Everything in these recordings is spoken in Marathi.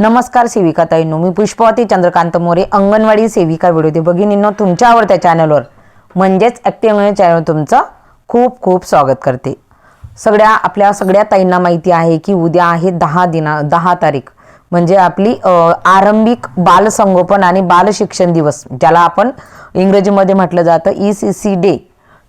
नमस्कार सेविका ताईंनो मी पुष्पवती चंद्रकांत मोरे अंगणवाडी सेविका व्हिडिओ भगिनींनो तुमच्या आवडत्या चॅनलवर म्हणजेच ॲक्टिव्ह चॅनल तुमचं खूप खूप स्वागत करते. सगळ्या आपल्या सगळ्या ताईंना माहिती आहे की उद्या आहे दहा दिना दहा तारीख. म्हणजे आपली आरंभिक बालसंगोपन आणि बालशिक्षण दिवस ज्याला आपण इंग्रजीमध्ये म्हटलं जातं ई सी सी डे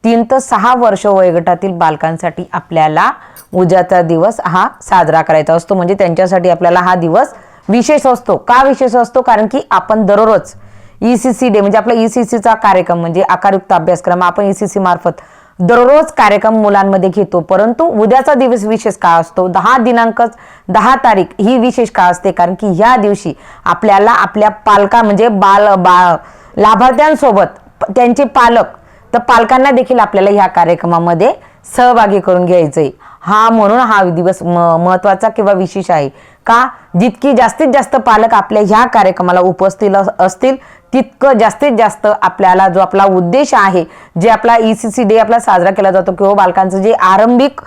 तीन ते सहा वर्ष वयोगटातील बालकांसाठी आपल्याला उद्याचा दिवस हा साजरा करायचा असतो. म्हणजे त्यांच्यासाठी आपल्याला हा दिवस विशेष असतो. का विशेष असतो? कारण की आपण दररोज ई सी सी डे म्हणजे आपला ई सी सीचा कार्यक्रम म्हणजे आकारयुक्त अभ्यासक्रम आपण ई सी सी मार्फत दररोज कार्यक्रम मुलांमध्ये घेतो. परंतु उद्याचा दिवस विशेष का असतो? दहा दिनांक दहा तारीख ही विशेष का असते? कारण की ह्या दिवशी आपल्याला आपल्या पालका म्हणजे बाल बा लाभार्थ्यांसोबत त्यांचे पालक तर पालकांना देखील आपल्याला ह्या कार्यक्रमामध्ये सहभागी करून घ्यायचंय. हा म्हणून हा दिवस म- महत्त्वाचा किंवा विशेष आहे. का? जितकी जास्तीत जास्त पालक आपल्या ह्या कार्यक्रमाला उपस्थित असतील तितकं जास्तीत जास्त आपल्याला जो आपला उद्देश आहे जे आपला ई सी सी डे आपला साजरा केला जातो किंवा बालकांचं जे आरंभिक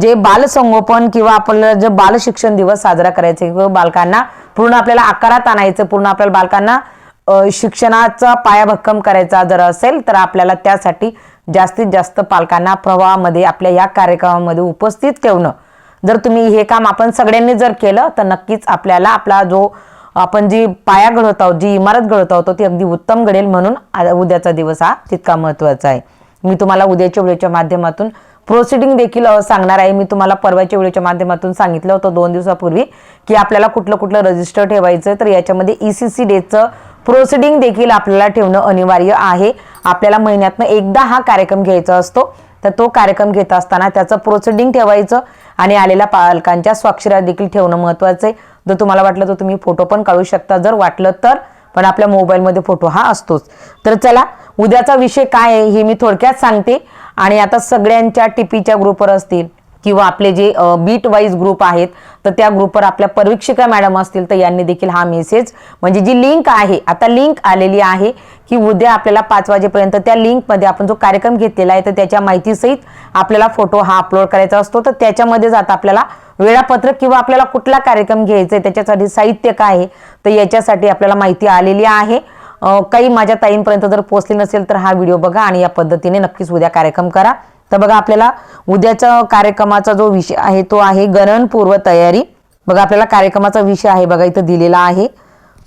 जे बालसंगोपन किंवा आपल्याला जे बालशिक्षण दिवस साजरा करायचे किंवा बालकांना पूर्ण आपल्याला आकारात आणायचं पूर्ण आपल्याला बालकांना शिक्षणाचा पाया भक्कम करायचा जर असेल तर आपल्याला त्यासाठी जास्तीत जास्त पालकांना प्रवाहामध्ये आपल्या या कार्यक्रमामध्ये उपस्थित ठेवणं. जर तुम्ही हे काम आपण सगळ्यांनी जर केलं तर नक्कीच आपल्याला आपला जो आपण जी पाया घडवत आहोत जी इमारत घडवत आहोत ती अगदी उत्तम घडेल म्हणून उद्याचा दिवस हा तितका महत्त्वाचा आहे. मी तुम्हाला उद्याच्या वेळेच्या माध्यमातून प्रोसिडिंग देखील सांगणार आहे. मी तुम्हाला परवाच्या वेळेच्या माध्यमातून सांगितलं होतं दोन दिवसापूर्वी की आपल्याला कुठलं कुठलं रजिस्टर ठेवायचं तर याच्यामध्ये ई सी सी डेचं प्रोसिडिंग देखील आपल्याला ठेवणं अनिवार्य आहे. आपल्याला महिन्यातनं एकदा हा कार्यक्रम घ्यायचा असतो. तर तो कार्यक्रम घेत असताना त्याचं प्रोसिडिंग ठेवायचं आणि आलेल्या पालकांच्या स्वाक्षऱ्या देखील ठेवणं महत्वाचं आहे. जर तुम्हाला वाटलं तर तुम्ही फोटो पण काढू शकता. जर वाटलं तर पण आपल्या मोबाईलमध्ये फोटो हा असतोच. तर चला उद्याचा विषय काय आहे हे मी थोडक्यात सांगते. आणि आता सगळ्यांच्या टीपीच्या ग्रुपवर असतील. किंवा आपले जे बीट वाईज ग्रुप आहेत तर त्या ग्रुपवर आपल्या परीक्षिका मॅडम असतील तर यांनी देखील हा मेसेज म्हणजे जी लिंक आहे आता लिंक आलेली आहे की उद्या आपल्याला पाच वाजेपर्यंत त्या लिंकमध्ये आपण जो कार्यक्रम घेतलेला आहे तर त्याच्या माहितीसहित आपल्याला फोटो हा अपलोड करायचा असतो. तर त्याच्यामध्ये आता आपल्याला वेळापत्रक किंवा आपल्याला कुठला कार्यक्रम घ्यायचा आहे त्याच्यासाठी साहित्य काय आहे तर याच्यासाठी आपल्याला माहिती आलेली आहे. काही माझ्या ताईंपर्यंत जर पोहोचली नसेल तर हा व्हिडिओ बघा आणि या पद्धतीने नक्कीच उद्या कार्यक्रम करा. तर बघा आपल्याला उद्याचा कार्यक्रमाचा जो विषय आहे तो आहे गणनपूर्व तयारी. बघा आपल्याला कार्यक्रमाचा विषय आहे बघा इथं दिलेला आहे.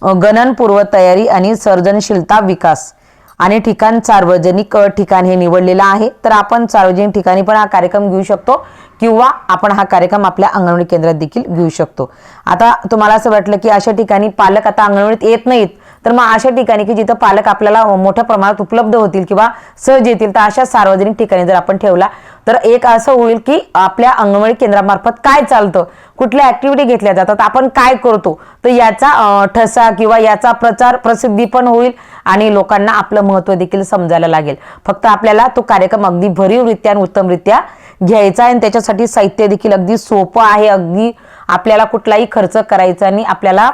गणनपूर्व तयारी आणि सर्जनशीलता विकास. आणि ठिकाण सार्वजनिक ठिकाण हे निवडलेलं आहे. तर आपण सार्वजनिक ठिकाणी पण हा कार्यक्रम घेऊ शकतो किंवा आपण हा कार्यक्रम आपल्या अंगणवाडी केंद्रात देखील घेऊ शकतो. आता तुम्हाला असं वाटलं की अशा ठिकाणी पालक आता अंगणवाडीत येत नाहीत. तर मग अशा ठिकाणी की जिथं पालक आपल्याला मोठ्या प्रमाणात उपलब्ध होतील किंवा सहज येतील तर अशा सार्वजनिक ठिकाणी जर आपण ठेवला तर एक असं होईल की आपल्या अंगणवाडी केंद्रामार्फत काय चालतं कुठल्या ऍक्टिव्हिटी घेतल्या जातात आपण काय करतो तर याचा ठसा किंवा याचा प्रचार प्रसिद्धी पण होईल आणि लोकांना आपलं महत्त्व देखील समजायला लागेल. फक्त आपल्याला तो कार्यक्रम अगदी भरीवरित्या आणि उत्तमरित्या घ्यायचा आहे आणि त्याच्यासाठी साहित्य देखील अगदी सोपं आहे अगदी आपल्याला कुठलाही खर्च करायचा आणि आपल्याला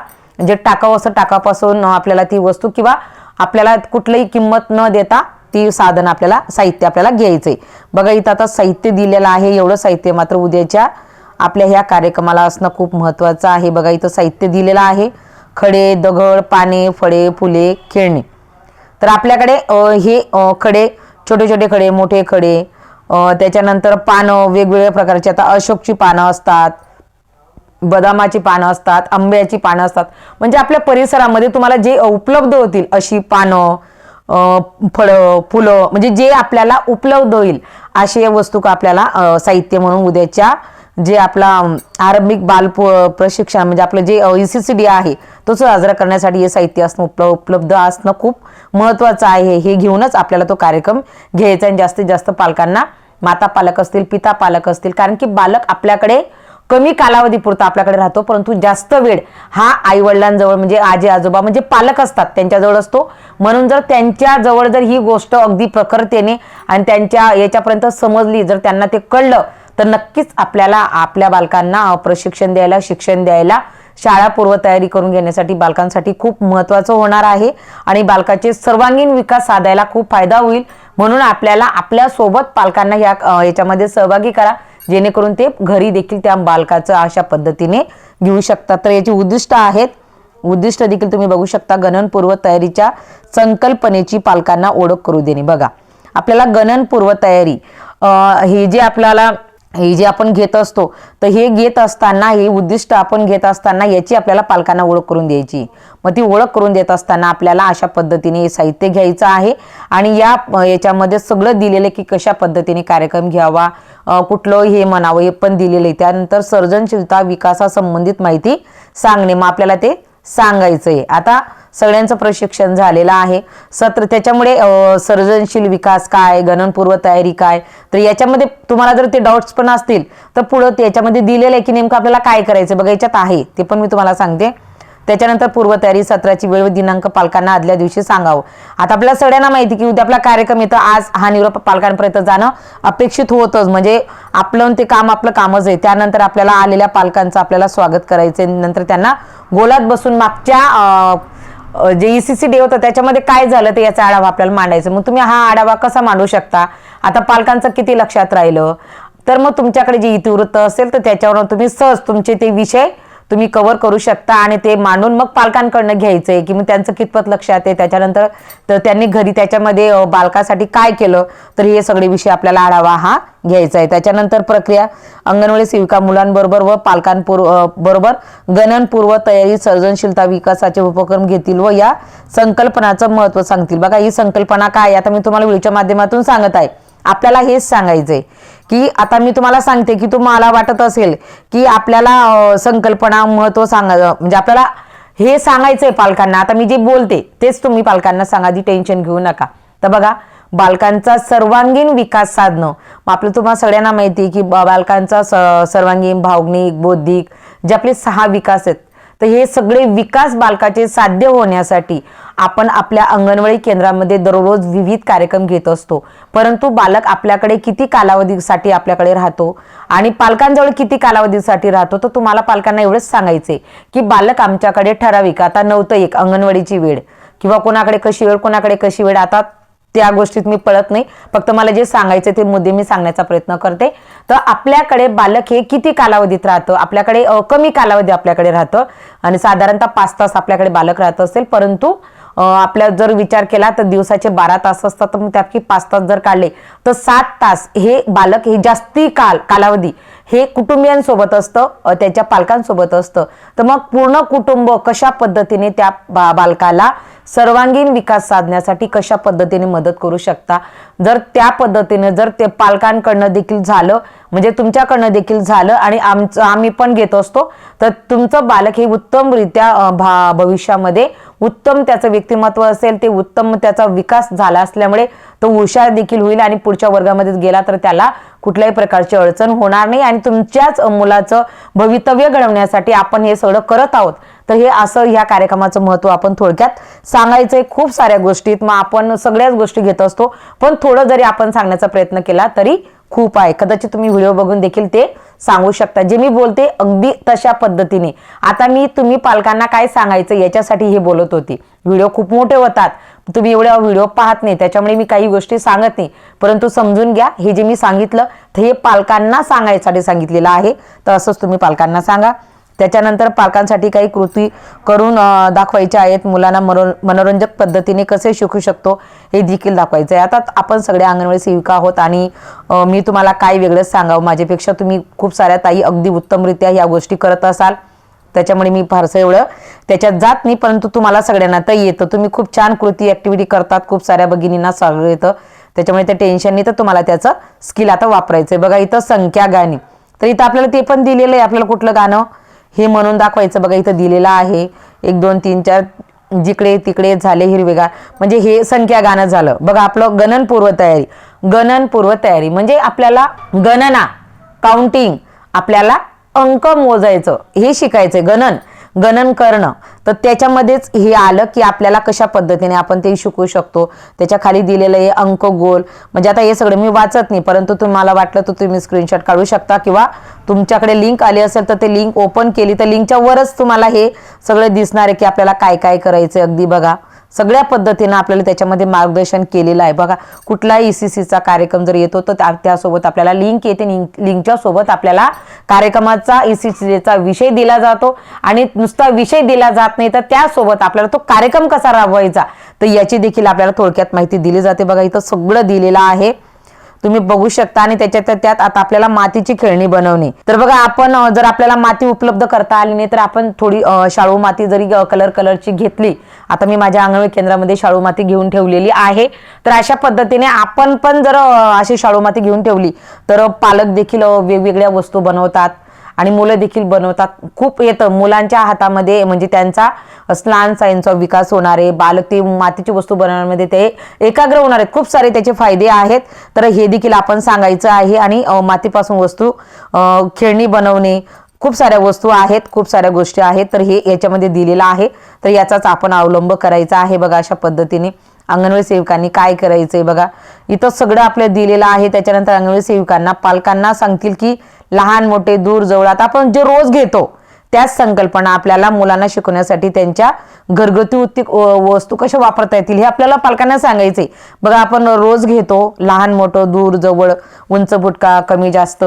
जे टाकावं असं टाकापासून आपल्याला ती वस्तू किंवा आपल्याला कुठलीही किंमत न देता ती साधन आपल्याला साहित्य आपल्याला घ्यायचंय. बघा इथं आता साहित्य दिलेलं आहे एवढं साहित्य मात्र उद्याच्या आपल्या ह्या कार्यक्रमाला असणं खूप महत्वाचं आहे. बघा इथं साहित्य दिलेलं आहे. खडे दगड पाने फळे फुले खेळणे. तर आपल्याकडे हे खडे छोटे छोटे खडे मोठे खडे त्याच्यानंतर पानं वेगवेगळ्या प्रकारची आता अशोकची पानं असतात बदामाची पानं असतात आंब्याची पानं असतात. म्हणजे आपल्या परिसरामध्ये तुम्हाला जे उपलब्ध होतील अशी पानं फळं फुलं म्हणजे जे आपल्याला उपलब्ध होईल असे वस्तू का आपल्याला साहित्य म्हणून उद्याच्या जे आपला आरंभिक बाल प्रशिक्षण म्हणजे आपलं जे ई सी सी डी आहे तो साजरा करण्यासाठी हे साहित्य असणं उपल उपलब्ध असणं खूप महत्त्वाचं आहे. हे घेऊनच आपल्याला तो कार्यक्रम घ्यायचा आणि जास्तीत जास्त पालकांना माता पालक असतील पिता पालक असतील कारण की बालक आपल्याकडे कमी कालावधीपुरता आपल्याकडे राहतो परंतु जास्त वेळ हा आई वडिलांजवळ म्हणजे आजी आजोबा म्हणजे पालक असतात त्यांच्याजवळ असतो. म्हणून जर त्यांच्याजवळ जर ही गोष्ट अगदी प्रखरतेने आणि त्यांच्या याच्यापर्यंत समजली जर त्यांना ते कळलं तर नक्कीच आपल्याला आपल्या बालकांना प्रशिक्षण द्यायला शिक्षण द्यायला शाळा पूर्वतयारी करून घेण्यासाठी बालकांसाठी खूप महत्त्वाचं होणार आहे. आणि बालकाचे सर्वांगीण विकास साधायला खूप फायदा होईल. म्हणून आपल्याला आपल्यासोबत पालकांना या याच्यामध्ये सहभागी करा. जेणेकरून ते घरी देखील त्या बालकाचं अशा पद्धतीने घेऊ शकतात. तर याची उद्दिष्ट आहेत. उद्दिष्ट देखील तुम्ही बघू शकता. गणनपूर्व तयारीच्या संकल्पनेची पालकांना ओळख करू देणे. बघा आपल्याला गणनपूर्व तयारी हे जे आपल्याला हे जे आपण घेत असतो तर हे घेत असताना हे उद्दिष्ट आपण घेत असताना याची आपल्याला पालकांना ओळख करून द्यायची. मग ती ओळख करून देत असताना आपल्याला अशा पद्धतीने हे साहित्य घ्यायचं आहे आणि या याच्यामध्ये सगळं दिलेलं आहे की कशा पद्धतीने कार्यक्रम घ्यावा कुठलं हे म्हणावं हे पण दिलेलं आहे. त्यानंतर सर्जनशीलता विकासासंबंधित माहिती सांगणे. मग आपल्याला ते सांगायचं आहे आता सगळ्यांचं प्रशिक्षण झालेलं आहे. सत्र त्याच्यामुळे सर्जनशील विकास काय गणनपूर्व तयारी काय? तर याच्यामध्ये तुम्हाला जर ते डाऊट्स पण असतील तर पुढं त्याच्यामध्ये दिलेलं आहे की नेमकं आपल्याला काय करायचं बघा याच्यात आहे. ते पण मी तुम्हाला सांगते. त्याच्यानंतर पूर्वतयारी सत्राची वेळ व दिनांक पालकांना आदल्या दिवशी सांगावं. आता आपल्याला सगळ्यांना माहिती की उद्या आपला कार्यक्रम येतं. आज हा निरोप पालकांपर्यंत जाणं अपेक्षित होतच. म्हणजे आपलं ते काम आपलं कामच आहे. त्यानंतर आपल्याला आलेल्या पालकांचं आपल्याला स्वागत करायचं नंतर त्यांना गोलात बसून मागच्या जे ई जे ईसीसी डे होतं त्याच्यामध्ये काय झालं ते याचा आढावा आपल्याला मांडायचा मग तुम्ही हा आढावा कसा मांडू शकता? आता पालकांचं किती लक्षात राहिलं? तर मग तुमच्याकडे जे इतिवृत्त असेल तर त्याच्यावर तुम्ही सहज तुमचे ते विषय तुम्ही कव्हर करू शकता आणि ते मांडून मग पालकांकडनं घ्यायचंय की मग त्यांचं कितपत लक्षात आहे त्याच्यानंतर तर त्यांनी घरी त्याच्यामध्ये बालकासाठी काय केलं तर हे सगळे विषय आपल्याला आढावा हा घ्यायचा आहे. त्याच्यानंतर प्रक्रिया अंगणवाडी सेविका मुलांबरोबर व पालकांपूर्व बरोबर गणनपूर्व तयारी सर्जनशीलता विकासाचे उपक्रम घेतील व या संकल्पनाचं महत्त्व सांगतील. बघा ही संकल्पना काय आता मी तुम्हाला व्हिडिओच्या माध्यमातून सांगत आहे. आपल्याला हेच सांगायचंय की आता मी तुम्हाला सांगते की तुम्हाला वाटत असेल की आपल्याला संकल्पना महत्त्व सांगा म्हणजे आपल्याला हे सांगायचंय पालकांना. आता मी जे बोलते तेच तुम्ही पालकांना सांगा ती टेन्शन घेऊ नका. तर बघा बालकांचा सर्वांगीण विकास साधणं. मग आपलं तुम्हाला सगळ्यांना माहिती आहे की बालकांचा स- सर्वांगीण भावनिक बौद्धिक जे आपले सहा विकास आहेत तर हे सगळे विकास बालकाचे साध्य होण्यासाठी आपण आपल्या अंगणवाडी केंद्रामध्ये दररोज विविध कार्यक्रम घेत असतो. परंतु बालक आपल्याकडे किती कालावधीसाठी आपल्याकडे राहतो आणि पालकांजवळ किती कालावधीसाठी राहतो तर तुम्हाला पालकांना एवढंच सांगायचे की बालक आमच्याकडे ठराविक आता नव्हतं एक अंगणवाडीची वेळ किंवा कोणाकडे कशी वेळ कोणाकडे कशी वेळ आता त्या गोष्टीत मी पळत नाही. फक्त मला जे सांगायचे ते मुद्दे मी सांगण्याचा प्रयत्न करते. तर आपल्याकडे बालक हे किती कालावधीत राहतं? आपल्याकडे कमी कालावधी आपल्याकडे राहतं. आणि साधारणतः पाच तास आपल्याकडे बालक राहत असेल. परंतु आपल्या जर विचार केला तर दिवसाचे बारा तास असतात. तर मग त्यापैकी पाच तास जर काढले तर सात तास हे बालक हे जास्ती काल कालावधी हे कुटुंबियांसोबत असतं त्याच्या पालकांसोबत असतं. तर मग पूर्ण कुटुंब कशा पद्धतीने त्या बा- बालकाला सर्वांगीण विकास साधण्यासाठी कशा पद्धतीने मदत करू शकता? जर त्या पद्धतीने जर ते पालकांकडनं देखील झालं म्हणजे तुमच्याकडनं देखील झालं आणि आमचं आम्ही पण घेत असतो तर तुमचं बालक हे उत्तमरित्या भा भविष्यामध्ये उत्तम त्याचं व्यक्तिमत्व असेल ते उत्तम त्याचा विकास झाला असल्यामुळे तो हुशार देखील होईल आणि पुढच्या वर्गामध्ये गेला तर त्याला कुठल्याही प्रकारची अडचण होणार नाही आणि तुमच्याच मुलाचं भवितव्य घडवण्यासाठी आपण हे सगळं करत आहोत. तर हे असं ह्या कार्यक्रमाचं महत्त्व आपण थोडक्यात सांगायचंय. खूप साऱ्या गोष्टीत मग आपण सगळ्याच गोष्टी घेत असतो. पण थोडं जरी आपण सांगण्याचा प्रयत्न केला तरी खूप आहे. कदाचित तुम्ही व्हिडिओ बघून देखील ते सांगू शकता. जे मी बोलते अगदी तशा पद्धतीने. आता मी तुम्ही पालकांना काय सांगायचं याच्यासाठी हे बोलत होती. व्हिडिओ खूप मोठे होतात. तुम्ही एवढ्या व्हिडिओ पाहत नाही. त्याच्यामुळे मी काही गोष्टी सांगत नाही. परंतु समजून घ्या हे जे मी सांगितलं तर हे पालकांना सांगायसाठी सांगितलेलं आहे. तर असंच तुम्ही पालकांना सांगा. त्याच्यानंतर पालकांसाठी काही कृती करून दाखवायच्या आहेत. मुलांना मनो मनोरंजक पद्धतीने कसे शिकू शकतो हे देखील दाखवायचं आहे आता आपण सगळ्या अंगणवाडी सेविका आहोत आणि मी तुम्हाला काय वेगळंच सांगावं माझ्यापेक्षा तुम्ही खूप साऱ्या ताई अगदी उत्तमरित्या या गोष्टी करत असाल. त्याच्यामुळे मी फारसं एवढं त्याच्यात जात नाही परंतु तुम्हाला सगळ्यांना तर येतं. तुम्ही खूप छान कृती ॲक्टिव्हिटी करतात खूप साऱ्या भगिनींना सगळं येतं. त्याच्यामुळे ते टेन्शन नाही तर तुम्हाला त्याचं स्किल आता वापरायचं आहे बघा इथं संख्या गाणी तर इथं आपल्याला ते पण दिलेलं आहे आपल्याला कुठलं गाणं? हे म्हणून दाखवायचं बघा इथं दिलेलं आहे. एक दोन तीन चार जिकडे तिकडे झाले हिरवेगार. म्हणजे हे संख्या गाणं झालं. बघा आपलं गणन पूर्व तयारी. गणन पूर्व तयारी. म्हणजे आपल्याला गणना काउंटिंग आपल्याला अंक मोजायचं. हे शिकायचं गणन. गणन करणं तर त्याच्यामध्येच हे आलं की आपल्याला कशा पद्धतीने आपण ते शिकू शकतो. त्याच्याखाली दिलेलं हे अंक गोल म्हणजे आता हे सगळं मी वाचत नाही परंतु तुम्हाला वाटलं तर तुम्ही स्क्रीनशॉट काढू शकता किंवा तुमच्याकडे लिंक आली असेल तर ते लिंक ओपन केली तर लिंकच्या वरच तुम्हाला हे सगळं दिसणार आहे की आपल्याला काय काय करायचं अगदी बघा. सगळ्या पद्धतीनं आपल्याला त्याच्यामध्ये मार्गदर्शन केलेलं आहे. बघा कुठलाही ई सी सीचा कार्यक्रम जर येतो तर त्या- त्यासोबत आपल्याला लिंक येते. लिंक लिंकच्या सोबत आपल्याला कार्यक्रमाचा ई सी सीचा विषय दिला जातो. आणि नुसता विषय दिला जात नाही तर त्यासोबत आपल्याला तो कार्यक्रम कसा राबवायचा? तर याची देखील आपल्याला थोडक्यात माहिती दिली जाते. बघा इथं सगळं दिलेलं आहे. तुम्ही बघू शकता आणि त्याच्यात त्यात आता आपल्याला मातीची खेळणी बनवणे. तर बघा आपण जर आपल्याला माती उपलब्ध करता आली नाही तर आपण थोडी शाळू माती जरी कलर कलरची घेतली आता मी माझ्या अंगणवाडी केंद्रामध्ये शाळू माती घेऊन ठेवलेली आहे. तर अशा पद्धतीने आपण पण जर अशी शाळू माती घेऊन ठेवली तर पालक देखील वेगवेगळ्या वस्तू बनवतात. आणि मुलं देखील बनवतात. खूप येतं. मुलांच्या हातामध्ये म्हणजे त्यांचा स्नान सायन्सचा विकास होणार आहे बालक ते मातीची वस्तू बनवण्यामध्ये ते एकाग्र होणार. आहेत खूप सारे त्याचे फायदे आहेत. तर हे देखील आपण सांगायचं आहे. आणि मातीपासून वस्तू खेळणी बनवणे खूप साऱ्या वस्तू आहेत. खूप साऱ्या गोष्टी आहेत. तर हे याच्यामध्ये दिलेलं आहे. तर याचाच आपण अवलंब करायचा आहे बघा अशा पद्धतीने. अंगणवाडी सेविकांनी काय करायचंय बघा. इथं सगळं आपलं दिलेलं आहे. त्याच्यानंतर अंगणवाडी सेविकांना पालकांना सांगतील की लहान मोठे दूर जवळात आपण जे रोज घेतो त्याच संकल्पना आपल्याला मुलांना शिकवण्यासाठी त्यांच्या घरगुती उत्ती वस्तू कशा वापरता येतील हे आपल्याला पालकांना सांगायचे बघा आपण रोज घेतो लहान मोठं दूर जवळ उंच बुटका कमी जास्त.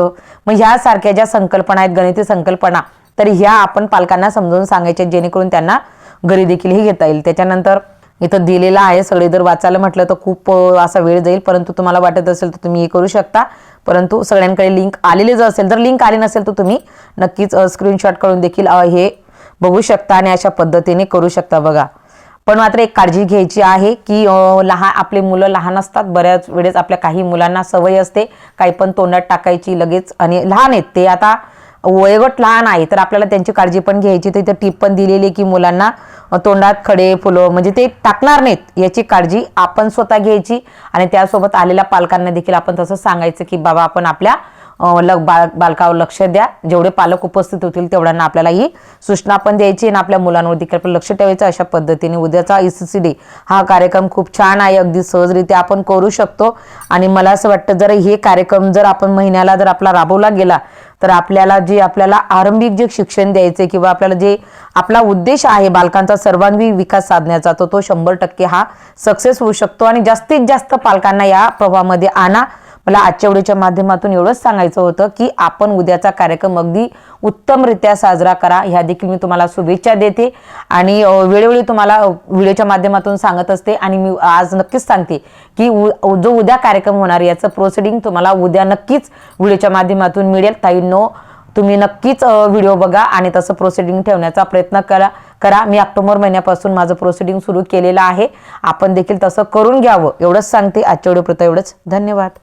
मग ह्यासारख्या ज्या संकल्पना आहेत गणिती संकल्पना तर ह्या आपण पालकांना समजावून सांगायच्या जेणेकरून त्यांना घरी देखील हे घेता येईल. त्याच्यानंतर इथं दिलेलं आहे. सगळे जर वाचायला म्हटलं तर खूप असा वेळ जाईल. परंतु तुम्हाला वाटत असेल तर तुम्ही हे करू शकता. परंतु सगळ्यांकडे लिंक आलेले जर असेल जर लिंक आली नसेल तर तुम्ही नक्कीच स्क्रीनशॉट करून देखील हे बघू शकता आणि अशा पद्धतीने करू शकता बघा. पण मात्र एक काळजी घ्यायची आहे की लहान आपले मुलं लहान असतात. बऱ्याच वेळेस आपल्या काही मुलांना सवय असते. काही पण तोंडात टाकायची लगेच आणि लहान आहेत ते. आता वयोगट लहान आहे तर आपल्याला त्यांची काळजी पण घ्यायची तर इथं टीप पण दिलेली आहे की मुलांना तोंडात खडे फुलं म्हणजे ते टाकणार नाहीत याची काळजी आपण स्वतः घ्यायची. आणि त्यासोबत आलेल्या पालकांना देखील आपण तसं सांगायचं की बाबा आपण आपल्या लग बालकावर लक्ष द्या. जेवढे पालक उपस्थित होतील तेवढ्यांना आपल्याला ही सूचना पण द्यायची आणि आपल्या मुलांवर देखील आपण लक्ष ठेवायचं. अशा पद्धतीने उद्याचा ई सी सी डी हा कार्यक्रम खूप छान आहे. अगदी सहजरित्या आपण करू शकतो. आणि मला असं वाटतं जर हे कार्यक्रम जर आपण महिन्याला जर आपला राबवला गेला तर आपल्याला जे आपल्याला आरंभिक जे शिक्षण द्यायचे किंवा आपल्याला जे आपला उद्देश आहे बालकांचा सर्वांगीण विकास साधण्याचा तो तो शंभर टक्के हा सक्सेस होऊ शकतो. आणि जास्तीत जास्त पालकांना या प्रवाहामध्ये आणा. मला आजच्या व्हिडिओच्या माध्यमातून एवढंच सांगायचं होतं की आपण उद्याचा कार्यक्रम अगदी उत्तमरित्या साजरा करा. ह्या देखील मी तुम्हाला शुभेच्छा देते आणि वेळोवेळी तुम्हाला व्हिडिओच्या माध्यमातून सांगत असते आणि मी आज नक्कीच सांगते की उ- जो उद्या कार्यक्रम होणार याचं प्रोसिडिंग तुम्हाला उद्या नक्कीच व्हिडिओच्या माध्यमातून मिळेल. ताईंनो तुम्ही नक्कीच व्हिडिओ बघा आणि तसं प्रोसिडिंग ठेवण्याचा प्रयत्न करा करा. मी ऑक्टोबर महिन्यापासून माझं प्रोसिडिंग सुरू केलेलं आहे. आपण देखील तसं करून घ्यावं. एवढंच सांगते. आजच्या व्हिडिओ एवढंच. धन्यवाद.